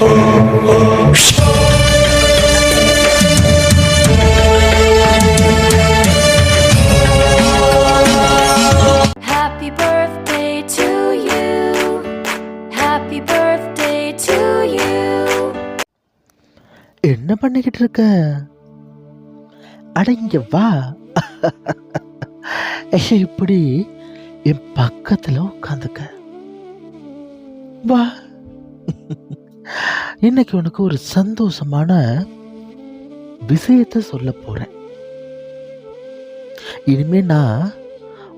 என்ன பண்ணிக்கிட்டு இருக்க? அட இங்க வா. இப்படி என் பக்கத்துல உட்காந்துக்க வா. இன்னைக்கு உனக்கு ஒரு சந்தோஷமான விஷயத்த சொல்ல போகிறேன் இனிமே நான்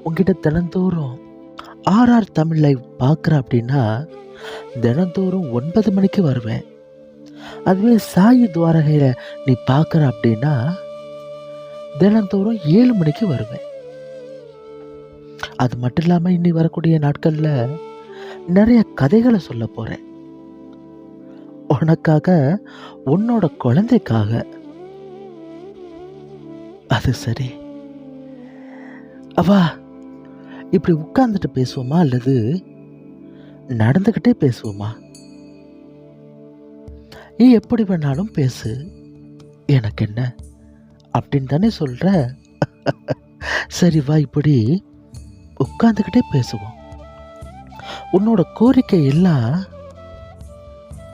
உங்ககிட்ட தினந்தோறும் ஆர்ஆர் தமிழ் லைவ் பார்க்குறேன் அப்படின்னா தினந்தோறும் ஒன்பது மணிக்கு வருவேன். அதுவே சாயி துவாரகையில் நீ பார்க்குற அப்படின்னா தினந்தோறும் ஏழு மணிக்கு வருவேன். அது மட்டும் இல்லாமல் இன்னி வரக்கூடிய நாட்களில் நிறைய கதைகளை சொல்ல போகிறேன் உனக்காக உன்னோட குழந்தைக்காக. அது சரி. அவா இப்படி உட்கார்ந்துட்டு பேசுவோமா அல்லது நடந்துக்கிட்டே பேசுவோமா? நீ எப்படி வேணாலும் பேசு. எனக்கு என்ன? அப்படின்னு தானே சொல்கிற சரி வா இப்படி உட்காந்துக்கிட்டே பேசுவோம். உன்னோட கோரிக்கை எல்லாம்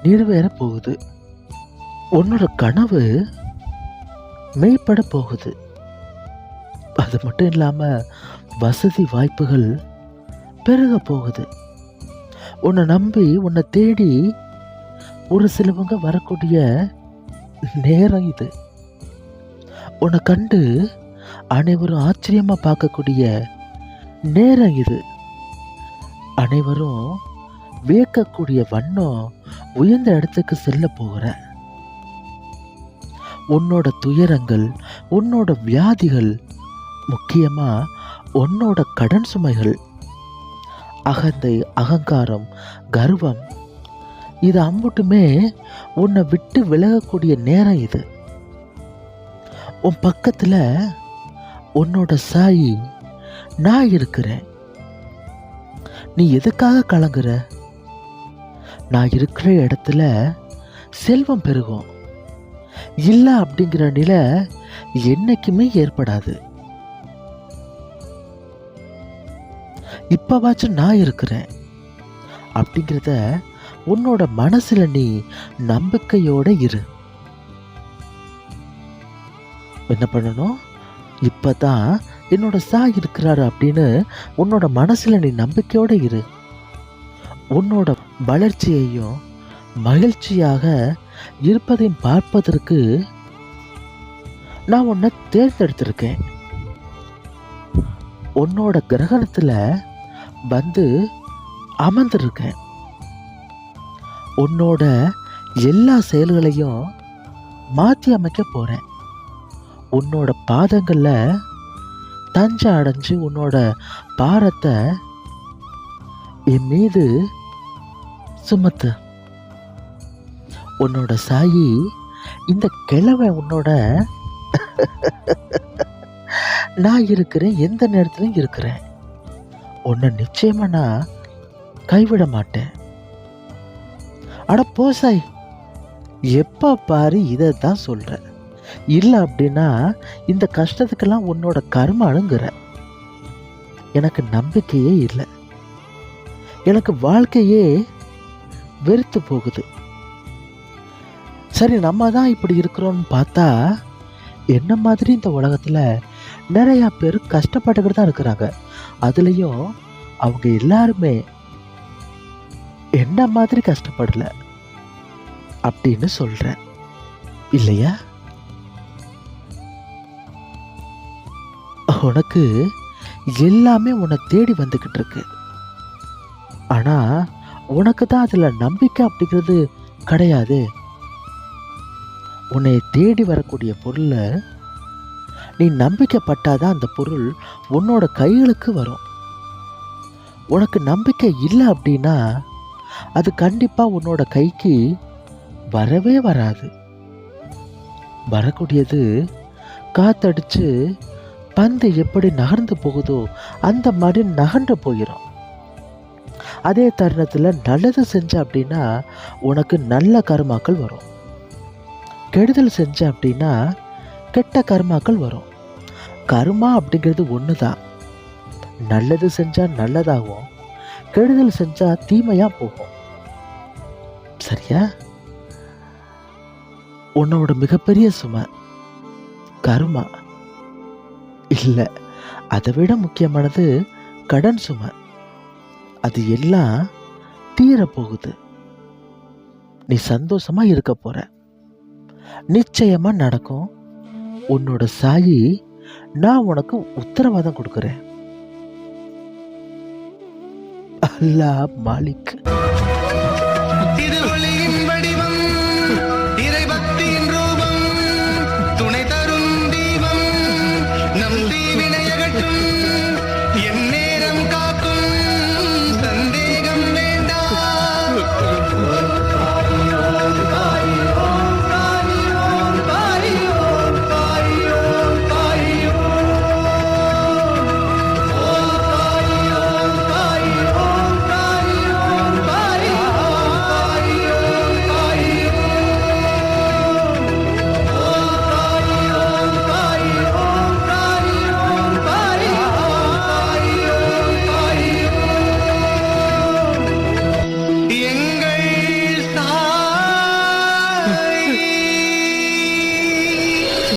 நிறைவேற போகுது உன்னோட கனவு மெய்ப்பட போகுது. அது மட்டும் இல்லாம வசதி வாய்ப்புகள் பெருக போகுது. உன்னை நம்பி உன்னை தேடி ஒரு சிலவங்க வரக்கூடிய நேரம் இது. உன்னை கண்டு அனைவரும் ஆச்சரியமா பார்க்கக்கூடிய நேரம் இது. அனைவரும் வியக்கக்கூடிய வண்ணம் உயர்ந்த இடத்துக்கு செல்ல போகிற. உன்னோட துயரங்கள் உன்னோட வியாதிகள் முக்கியமாக உன்னோட கடன் சுமைகள். அகந்தை அகங்காரம் கர்வம் இது அம்புட்டுமே உன்னை விட்டு விலகக்கூடிய நேரம் இது. உன் பக்கத்தில் உன்னோட சாயி நான் இருக்கிறேன். நீ எதுக்காக கலங்குற? நான் இருக்கிற இடத்துல செல்வம் பெருகும். இல்லை அப்படிங்கிற நிலை என்னைக்குமே ஏற்படாது. இப்போவாச்சும் நான் இருக்கிறேன். அப்படிங்கிறத உன்னோட மனசில் நீ நம்பிக்கையோடு இரு. என்ன பண்ணணும்? இப்போ தான் என்னோட சா இருக்கிறாரு அப்படின்னு உன்னோட மனசில் நீ நம்பிக்கையோடு இரு. உன்னோட வளர்ச்சியையும் மகிழ்ச்சியாக இருப்பதையும் பார்ப்பதற்கு நான் உன்னை தேர்ந்தெடுத்திருக்கேன். உன்னோட கிரகணத்துல வந்து அமர்ந்திருக்கேன். உன்னோட எல்லா செயல்களையும் மாற்றி அமைக்க போறேன். உன்னோட பாதங்கள்ல தஞ்சை அடைஞ்சு உன்னோட பாரத்தை என் மீது சுமத்து. உன்னோட சாயி இந்த கிழமை உன்னோட நான் இருக்கிறேன் எந்த நேரத்திலும் இருக்கிறேன். உன்னை நிச்சயமாக நான் கைவிட மாட்டேன். அட போ சாய் எப்போ பாரு இதை தான் சொல்கிறேன் இல்லை அப்படின்னா இந்த கஷ்டத்துக்கெல்லாம் உன்னோட கர்மானுங்கிற எனக்கு நம்பிக்கையே இல்லை. எனக்கு வாழ்க்கையே வெறுத்து போகுது. சரி நம்ம தான் இப்படி இருக்கிறோம்னு பார்த்தா என்ன மாதிரி இந்த உலகத்தில் நிறையா பேர் கஷ்டப்பட்டுக்கிட்டு தான் இருக்கிறாங்க. அதுலேயும் அவங்க எல்லாருமே என்ன மாதிரி கஷ்டப்படல அப்படின்னு சொல்கிறேன் இல்லையா? உனக்கு எல்லாமே உன்னை தேடி வந்துக்கிட்டு இருக்கு. ஆனால் உனக்கு தான் அதில் நம்பிக்கை அப்படிங்கிறது கிடையாது. உன்னை தேடி வரக்கூடிய பொருளை நீ நம்பிக்கைப்பட்டாதான் அந்த பொருள் உன்னோட கைகளுக்கு வரும். உனக்கு நம்பிக்கை இல்லை அப்படின்னா அது கண்டிப்பாக உன்னோட கைக்கு வரவே வராது. வரக்கூடியது காத்தடிச்சு பந்து எப்படி நகர்ந்து போகுதோ அந்த மாதிரி நகர்ந்து போயிடும் அதே தருணத்தில் நல்லது செஞ்ச அப்படின்னா உனக்கு நல்ல கர்மாக்கள் வரும். கெடுதல் செஞ்ச அப்படின்னா கெட்ட கர்மாக்கள் வரும். கர்மா அப்படிங்கிறது ஒன்று தான் நல்லது செஞ்சால் நல்லதாகும். கெடுதல் செஞ்சால் தீமையாக போகும். சரியா? உன்னோட மிகப்பெரிய சுமை கர்மா. இல்லை அதை விட முக்கியமானது கடன் சுமை. அது எல்லாம் தீரப்போகுது. நீ சந்தோஷமா இருக்க போற. நிச்சயமா நடக்கும். உன்னோட சாயி நான் உனக்கு உத்தரவாதம் கொடுக்குறேன். அல்லாஹ் மாலிக்.